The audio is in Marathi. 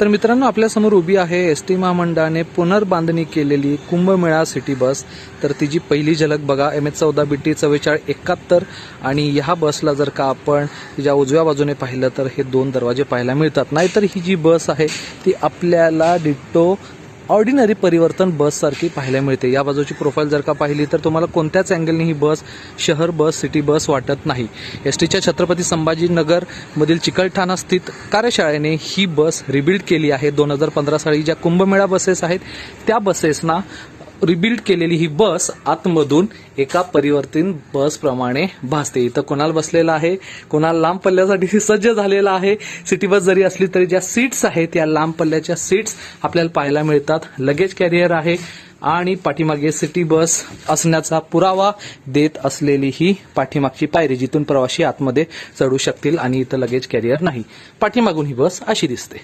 तर मित्रांनो आपल्यासमोर उभी आहे एस टी महामंडळाने पुनर्बांधणी केलेली कुंभमेळा सिटी बस. तर तिची पहिली झलक बघा एम एच चौदा बी टी चव्वेचाळीस एकाहत्तर आणि ह्या बसला जर का आपण तिच्या उजव्या बाजूने पाहिलं तर हे दोन दरवाजे पाहायला मिळतात. नाहीतर ही जी बस आहे ती आपल्याला डिट्टो ऑर्डिनरी परिवर्तन बस सारखी पाहायला मिळते. या बाजूची प्रोफाईल जर का पाहिली तर तुम्हाला कोणत्याच अँगलने ही बस शहर बस सिटी बस वाटत नाही. एस टीच्या छत्रपती संभाजीनगर मधील चिकलठाणा स्थित कार्यशाळेने ही बस रिबिल्ड केली आहे. दोन हजार पंधरा साली ज्या कुंभमेळा बसेस आहेत त्या बसेसना रिबिल्ड केलेली ही बस आतमधून एका परिवर्तित बसप्रमाणे भासते. इथं कोणाला बसलेला आहे. कोणाला लांब पल्ल्यासाठी सज्ज झालेला आहे. सिटी बस जरी असली तरी ज्या सीट्स आहेत या लांब पल्ल्याच्या सीट्स आपल्याला पाहायला मिळतात. लगेज कॅरियर आहे आणि पाठीमागे सिटी बस असण्याचा पुरावा देत असलेली ही पाठीमागची पायरी जिथून प्रवासी आतमध्ये चढू शकतील आणि इथं लगेज कॅरियर नाही. पाठीमागून ही बस अशी दिसते.